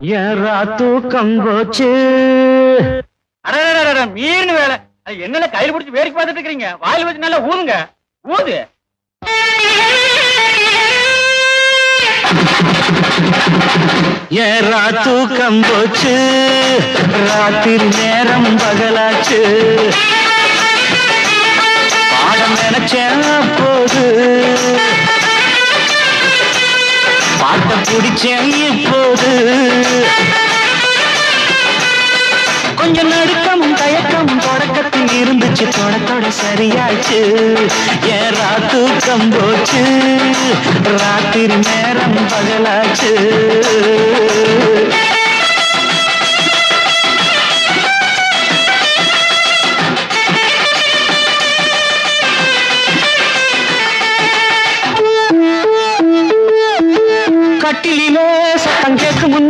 ஏறா தூக்கம் போச்சு. மீன் வேலை. என்னென்ன கையில் கையில பிடிச்சி வேடிக்கை பார்த்துட்டு இருக்கீங்க வாயில் வச்சு நல்லா ஊதுங்க. ஊது. ஏறா தூக்கம் போச்சு. ராத்திரி நேரம் பகலாச்சு. பாட்ட பிடிச்சேன் இப்போது. கொஞ்சம் நடுக்கமும் தயக்கமும் தொடக்கத்தில் இருந்துச்சு. தொடத்தோட சரியாச்சு ஏறா தூக்கம் போச்சு? ராத்திரி நேரம் பகலாச்சு. కట్టిలిలో సతం కేకు ముందు